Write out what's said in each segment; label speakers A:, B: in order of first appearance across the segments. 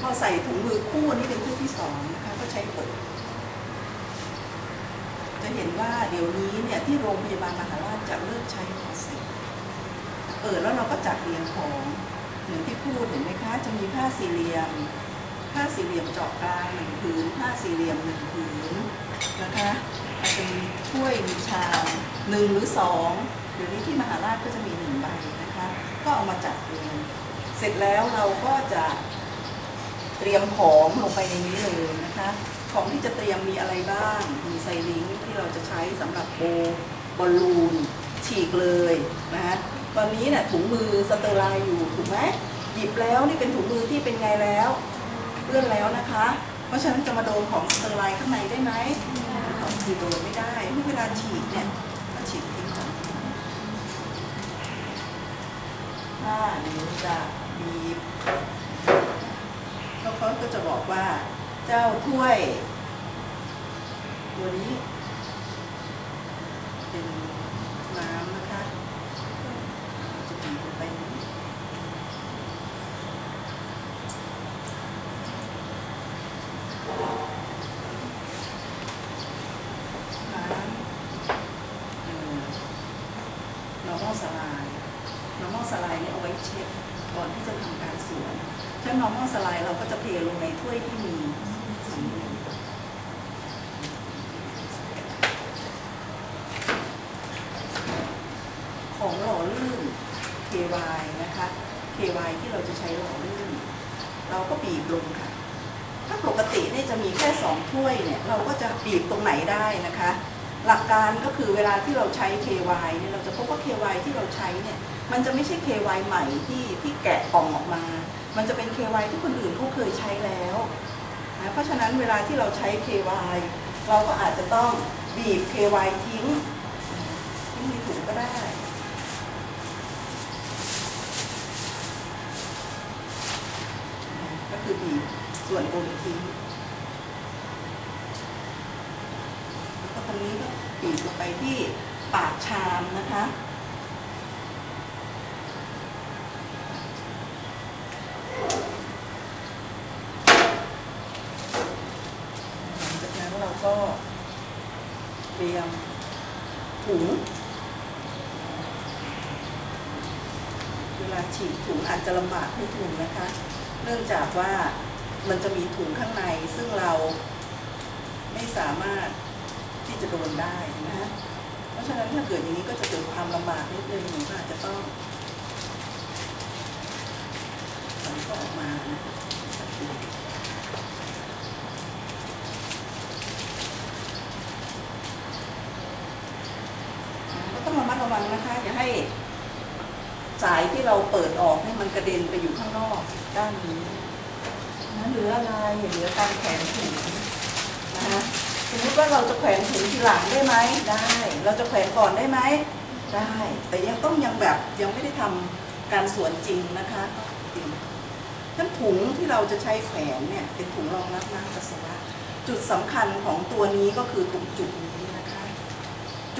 A: พอใส่ถุงมือคู่นี่เป็นคู่ที่สองนะคะก็ใช้เปิดจะเห็นว่าเดี๋ยวนี้เนี่ยที่โรงพยาบาลมหาราชจะเลิกใช้ฟอสซิลเปิดแล้วเราก็จัดเรียงของเหมือนที่พูดเห็นไหมคะจะมีผ้าสี่เหลี่ยม ผ้าสี่เหลี่ยมเจาะกลางหนึ่งผืนผ้าสี่เหลี่ยมหนึ่งผืนนะคะอาจจะมีถ้วยมีชามหนึ่งหรือสองเดี๋ยวนี้ที่มหาราชก็จะมีหนึ่งใบนะคะ ก็เอามาจัดเรียงเสร็จแล้วเราก็จะ เตรียมของลงไปในนี้เลยนะคะ ของที่จะเตรียมมีอะไรบ้าง มีไซลิงค์ที่เราจะใช้สำหรับโบบอลลูน ฉีกเลยนะคะตอนนี้เนี่ยถุงมือสเตอร์ไลน์อยู่ถูกไหมหยิบแล้วนี่เป็นถุงมือที่เป็นไงแล้วเปื้อนแล้วนะคะ เพราะฉะนั้นจะมาโดนของสเตอร์ไลน์ข้างในได้ไหมของคือโดนไม่ได้เวลาฉีกเนี่ยก็ฉีกทิ้งก่อนถ้าหนูจะบีบ เขาก็จะบอกว่าเจ้าถ้วย ตัวนี้เป็นน้ำนะคะ จะบีบลงไปนี้น้ำเอ่อ normal สลาย normal สลายเนี่ยเอาไว้เช็ดก่อนที่จะทำการสวน ถ้า normal สลายเราก็จะเทลงในถ้วยที่มีของหล่อลื่น KY นะคะ KY ที่เราจะใช้หล่อลื่น เราก็บีบลงค่ะ ถ้าปกติเนี่จะมีแค่สองถ้วยเนี่ย เราก็จะบีบตรงไหนได้นะคะ หลักการก็คือเวลาที่เราใช้ KY เนี่ยเราจะพบว่า KY ที่เราใช้เนี่ย มันจะไม่ใช่ KY ใหม่ที่ที่แกะกล่องออกมา มันจะเป็น KY ที่คนอื่นเขาเคยใช้แล้วนะเพราะฉะนั้นเวลาที่เราใช้ KY เราก็อาจจะต้องบีบ KY ทิ้งทิ้งในถุงก็ได้ก็คือบีบส่วนบนทิ้งแล้วก็ตรงนี้ก็บีบลงไปที่ปากชามนะคะ หลังจากนั้นเราก็เตรียมถุง เวลาฉีกถุงอาจจะลำบากให้ถุงนะคะ เนื่องจากว่ามันจะมีถุงข้างในซึ่งเราไม่สามารถที่จะโดนได้นะ เพราะฉะนั้นถ้าเกิดอย่างนี้ก็จะเกิดความลำบากนิดนึงหนูอาจจะต้องมันก็ออกมาสักทีก็ต้อง ระวังนะคะอย่าให้สายที่เราเปิดออกให้มันกระเด็นไปอยู่ข้างนอกด้านนี้นะเหลืออะไรเหลือการแขวนถุงนะคะสมมติว่าเราจะแขวนถุงทีหลังได้ไหมได้ เราจะแขวนก่อนได้ไหมได้ แต่ยังต้องยังแบบยังไม่ได้ทำการสวนจริงนะคะจริงทั้นถุงที่เราจะใช้แขวนเนี่ยเป็นถุงรองรับน้ำปัสสาวะจุดสำคัญของตัวนี้ก็คือตรงจุดนี้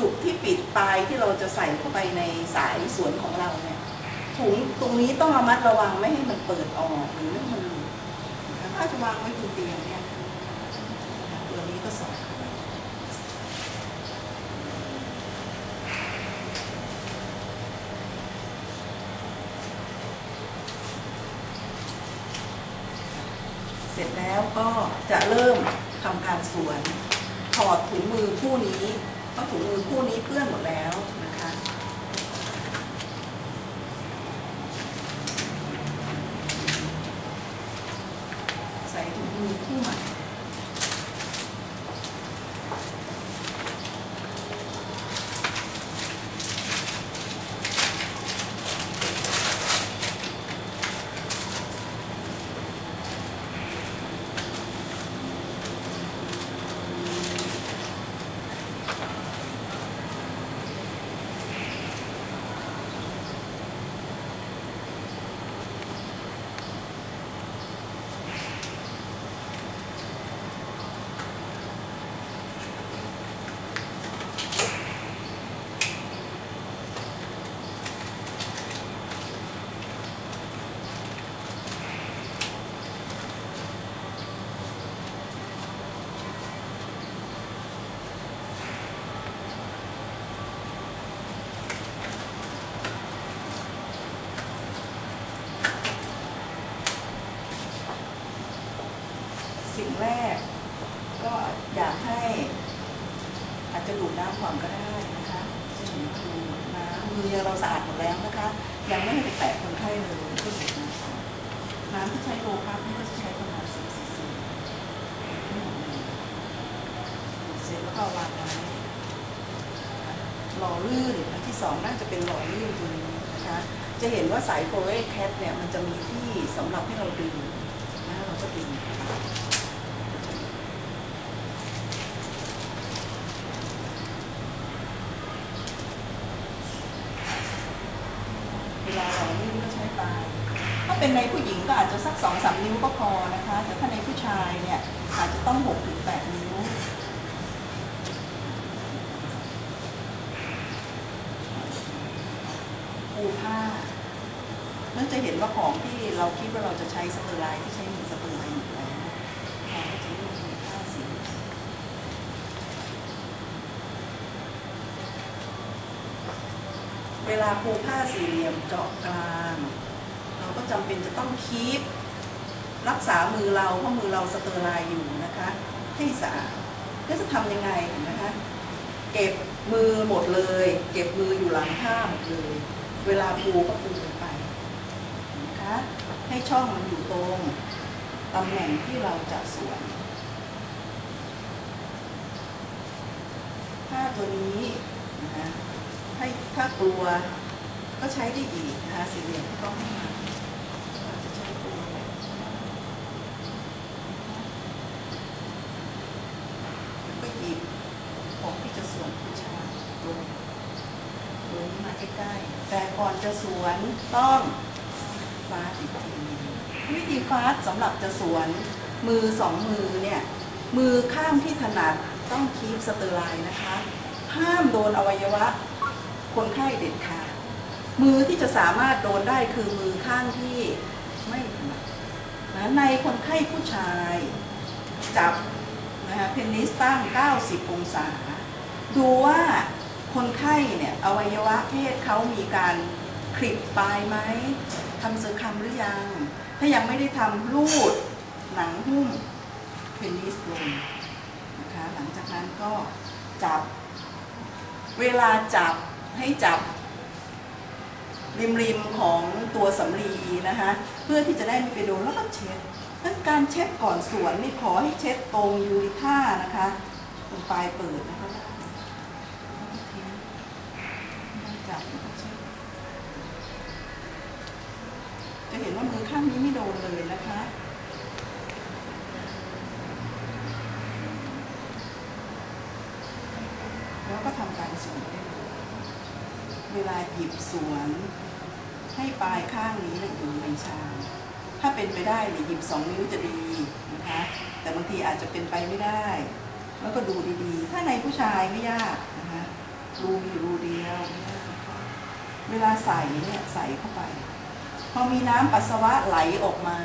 A: จุดที่ปิดปลายที่เราจะใส่เข้าไปในสายสวนของเราเนี่ยถุงตรงนี้ต้องระมัดระวังไม่ให้มันเปิดออกหรือไม่มันหลุดนะคะถ้าจะวางไว้บนเตียงเนี่ยตัวนี้ก็สอดเสร็จแล้วก็จะเริ่มทำการสวนถอดถุงมือคู่นี้ ราะถุงมือคู่นี้เปื้อนหมดแล้ว เราสะอาดหมดแล้วนะคะ ยังไม่ให้ไปแตะคนไข้เลยก็ดูดน้ำก่อนน้ำที่ใช้โลคัพนี่ก็จะใช้ประมาณ10ซีซีเสร็จแล้วก็วางไว้หล่อลื่นอันที่สองน่าจะเป็นหล่อลื่นตัวนี้นะคะ จะเห็นว่าสายโฟเรแคทเนี่ยมันจะมีที่สำหรับให้เราดึงนะเราก็ดึงลาเราไม่รู้ใช้ ปลาย ถ้าเป็นในผู้หญิงก็อาจจะสักสองสามนิ้วก็พอนะคะ แต่ถ้าในผู้ชายเนี่ยอาจจะต้องหกถึงแปดนิ้ว ปูผ้านั่นจะเห็นว่าของที่เราคิดว่าเราจะใช้สเตอร์ไลน์ที่ใช้มือสเตอร์ไลน์อยู่แล้วเราก็จะเลือกมือผ้าสีเวลาปูผ้าสี่เหลี่ยมเจาะกลาง เราก็จำเป็นจะต้องคีบรักษามือเราเพราะมือเราสเตอร์ไลน์อยู่นะคะให้สะอาดก็จะทำยังไงนะคะเก็บมือหมดเลย เก็บมืออยู่หลังผ้าหมดเลย เวลาปูก็ปูลงไปนะคะให้ช่องมันอยู่ตรงตำแหน่งที่เราจะสวมผ้าตัวนี้นะคะให้ถ้ากลัวก็ใช้ได้อีกนะคะสี่เหลี่ยมที่ต้องให้มาเราจะใช้ตัวแบบแล้วก็หยิบของที่จะสวมผู้ชายลง สวนมาใกล้ๆ แต่ก่อน จะสวนต้องฟาดอีกทีหนึ่งวิธีฟาดสำหรับจะสวน มือสองมือเนี่ย มือข้างที่ถนัดต้องคีบสเตอร์ไลน์นะคะ ห้ามโดนอวัยวะ คนไข้เด็ดขาดมือที่จะสามารถโดนได้คือมือข้างที่ไม่ถนัดนะในคนไข้ผู้ชาย จับนะคะเพนนิสตั้ง 90 องศา ดูว่าคนไข้เนี่ยอวัยวะเพศเขามีการ คลิปปลายไหมทำเซอร์คัมหรือยัง ถ้ายังไม่ได้ทำรูดหนังหุ้มเพนนิสลงนะคะหลังจากนั้นก็จับ เวลาจับให้จับริมริมของตัวสำลีนะคะเพื่อที่จะได้ไม่ไปโดนแล้วก็เช็ดดังนั้นการเช็ดก่อนสวนนี่ขอให้เช็ดตรงยูริท่านะคะตรงปลายเปิดนะคะจับแล้วก็เช็ด จะเห็นว่ามือข้างนี้ไม่โดนเลยนะคะแล้วก็ทำการสวนได้เลยเวลาหยิบสวนให้ปลายข้างนี้อยู่ในชามถ้าเป็นไปได้เนี่ยหยิบสองนิ้วจะดีนะคะ แต่บางทีอาจจะเป็นไปไม่ได้ แล้วก็ดูดีๆ ถ้าในผู้ชายไม่ยากนะคะรูมีรูเดียวไม่ยากเวลาใส่เนี่ยใส่เข้าไป พอมีน้ำปัสสาวะไหลออกมา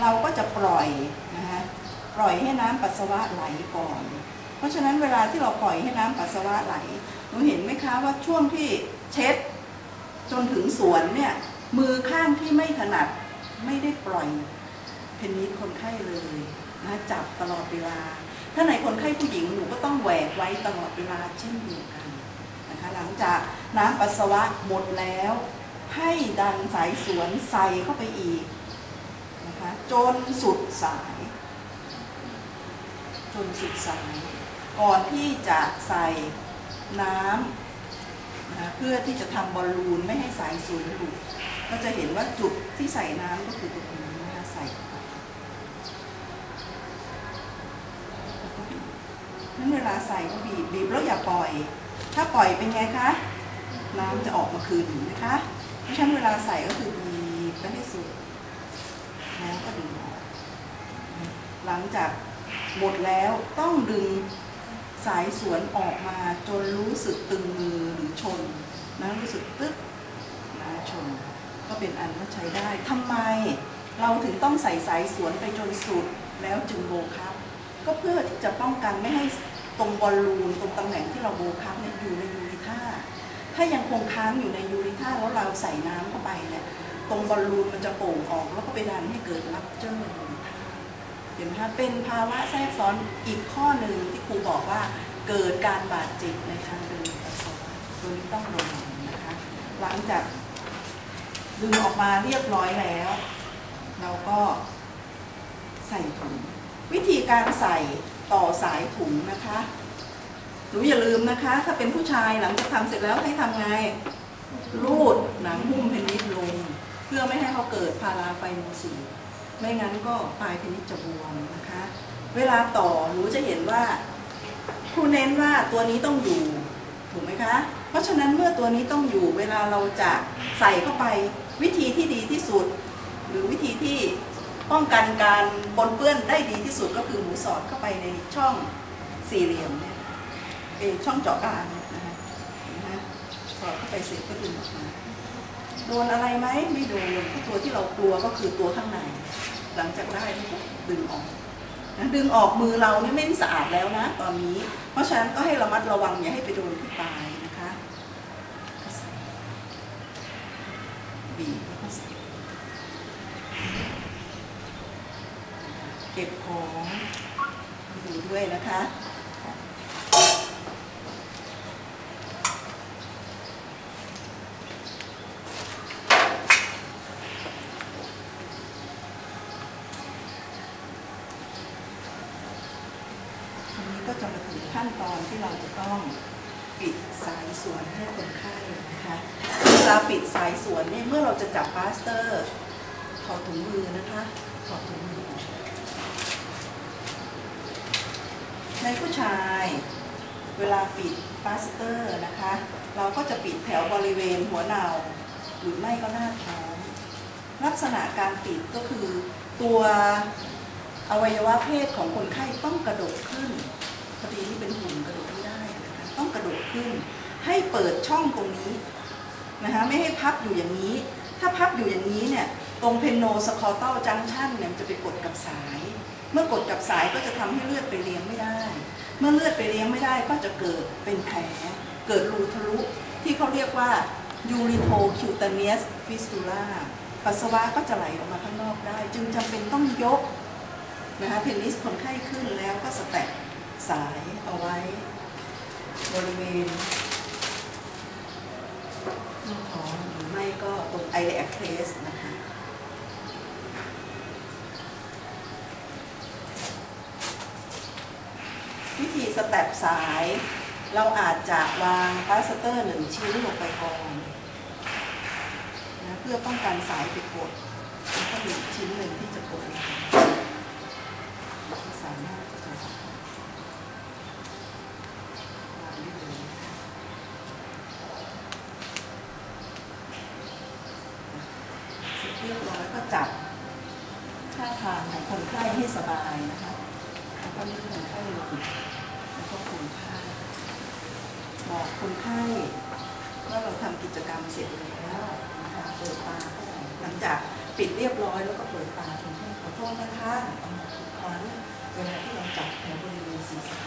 A: เราก็จะปล่อยนะคะปล่อยให้น้ำปัสสาวะไหลก่อน เพราะฉะนั้นเวลาที่เราปล่อยให้น้ำปัสสาวะไหลหนูเห็นไหมคะว่าช่วงที่เช็ด จนถึงสวนเนี่ยมือข้างที่ไม่ถนัดไม่ได้ปล่อยเพนนิสคนไข้เลยนะจับตลอดเวลา ถ้าในคนไข้ผู้หญิงหนูก็ต้องแหวกไว้ตลอดเวลาเช่นเดียวกันนะคะหลังจากน้ำปัสสาวะหมดแล้ว ให้ดันสายสวนใส่เข้าไปอีกนะคะจนสุดสาย จนสุดสาย ก่อนที่จะใส่น้ำนะคะเพื่อที่จะทำบอลลูนไม่ให้สายสวนหลุดก็จะเห็นว่าจุดที่ใส่น้ำก็คือตรงนี้นะคะใส่แล้วก็บีบนั้นเวลาใส่ก็บีบบีบแล้วอย่าปล่อย ถ้าปล่อยเป็นไงคะ น้ำจะออกมาคืนนะคะ เพราะฉะนั้นเวลาใส่ก็คือบีบไปให้สุด แล้วก็ดึงออกหลังจากหมดแล้วต้องดึงสายสวนออกมาจนรู้สึกตึงมือหรือชนนะรู้สึกตึ๊บนะชน ก็เป็นอันว่าใช้ได้ทำไมเราถึงต้องใส่สายสวนไปจนสุดแล้วจึงโบคัพก็เพื่อที่จะป้องกันไม่ให้ตรงบอลลูนตรงตำแหน่งที่เราโบคัพเนี่ยอยู่ในยูริท่า ถ้ายังคงค้างอยู่ในยูริท่าแล้วเราใส่น้ำเข้าไปเนี่ยตรงบอลลูนมันจะโป่งออกแล้วก็ไปดันให้เกิดรับเจอร์เห็นไหมคะเป็นภาวะแทรกซ้อนอีกข้อหนึ่งที่ครูบอกว่าเกิดการบาดเจ็บในทางเดินปัสสาวะตัวนี้ต้องระวังนะคะหลังจากดึงออกมาเรียบร้อยแล้ว เราก็ใส่ถุงวิธีการใส่ต่อสายถุงนะคะ หนูอย่าลืมนะคะ ถ้าเป็นผู้ชายหลังจากทำเสร็จแล้วให้ทำไง รูดหนังหุ้มเพนิสลง เพื่อไม่ให้เขาเกิดพาราไฟโมซีไม่งั้นก็ปลายเพนิสจะบวมนะคะ เวลาต่อหนูจะเห็นว่าครูเน้นว่าตัวนี้ต้องอยู่ถูกไหมคะ เพราะฉะนั้นเมื่อตัวนี้ต้องอยู่เวลาเราจะใส่เข้าไปวิธีที่ดีที่สุด หรือวิธีที่ป้องกันการปนเปื้อนได้ดีที่สุดก็คือหนูสอดเข้าไปในช่องสี่เหลี่ยมเนี่ย เอช่องเจาะกลางเนี่ยนะคะนไหมคะสอดเข้าไปเสร็จก็ดึงออกมาโดนอะไรไหมไม่โดนตัวที่เรากลัวก็คือตัวข้างใน หลังจากได้ก็ดึงออกนะดึงออกมือเราเนี่ยไม่ได้สะอาดแล้วนะ ตอนนี้ เพราะฉะนั้นก็ให้ระมัดระวังอย่าให้ไปโดนที่ปลายนะคะบีบแล้วก็ใส่เก็บของดูด้วยนะคะ ทีนี้ ก็จะมาถึงขั้นตอนที่เราจะต้องปิดสายสวนให้คนไข้นะคะเวลาปิดสายสวนเนี่ยเมื่อเราจะจับพลาสเตอร์ถอดถุงมือนะคะถอดถุงมือ ในผู้ชายเวลาปิดพลาสเตอร์นะคะ เราก็จะปิดแถวบริเวณหัวเนาหรือไม่ก็หน้าท้องลักษณะการปิดก็คือตัวอวัยวะเพศของคนไข้ต้องกระโดดขึ้น พอดีนี่เป็นหุ่นกระโดดไม่ได้นะคะต้องกระโดดขึ้น ให้เปิดช่องตรงนี้นะคะไม่ให้พับอยู่อย่างนี้ ถ้าพับอยู่อย่างนี้เนี่ยตรงเพนโนสคอต a ลจังชันเนี่ยมันจะไปกดกับสาย เมื่อกดกับสายก็จะทำให้เลือดไปเลี้ยงไม่ได้ เมื่อเลือดไปเลี้ยงไม่ได้ก็จะเกิดเป็นแผลเกิดรูทะลุที่เขาเรียกว่า urethrocutaneous fistula ปัสสาวะก็จะไหลออกมาข้างนอกได้ จึงจำเป็นต้องยกนะคะเพนิสคนไข้ขึ้นแล้วก็สแต็ก สายเอาไว้ บริเวณหน้าท้องหรือไม่ก็ตรงไอเ a ค s นะคะวิธีสแตปสาย เราอาจจะวางพลาสเตอร์หนึ่งชิ้นลงไปก่อนนะเพื่อป้องกันสายไปกดแล้วก็มีชิ้นหนึ่งที่จะกดลงไปที่สามารถจะวางได้เลยเสร็จเรียบร้อยก็ จับท่าทางของคนไข้ให้สบายนะคะแล้วก็นี่คนไข้ลงแล้วก็คนไข้บอกคนไข้ว่าเราทำกิจกรรมเสร็จแล้วนะคะเปิดตาหลังจากปิดเรียบร้อยแล้วก็เปิดตาคนไข้ขอโทษนะคะเอามาทุกครั้งเวลาที่เราจับแถวบริเวณศีรษะ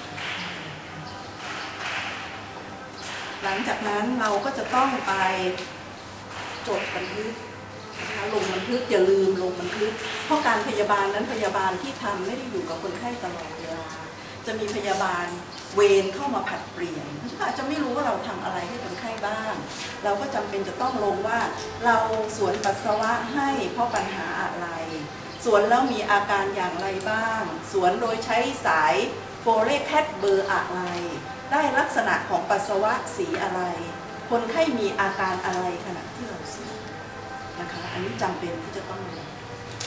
A: หลังจากนั้นเราก็จะต้องไปจดบันทึก นะคะลงบันทึกอย่าลืมลงบันทึก เพราะการพยาบาลนั้นพยาบาลที่ทำไม่ได้อยู่กับคนไข้ตลอดเวลา จะมีพยาบาลเวรเข้ามาผัดเปลี่ยนอาจจะไม่รู้ว่าเราทำอะไรให้คนไข้บ้าง เราก็จำเป็นจะต้องลงว่าเราสวนปัสสาวะให้เพราะปัญหาอะไร สวนแล้วมีอาการอย่างไรบ้าง สวนโดยใช้สายโฟเลแคทเบอร์อะไร ได้ลักษณะของปัสสาวะสีอะไร คนไข้มีอาการอะไรขณะที่เราสวน นะคะ อันนี้จำเป็นที่จะต้องลง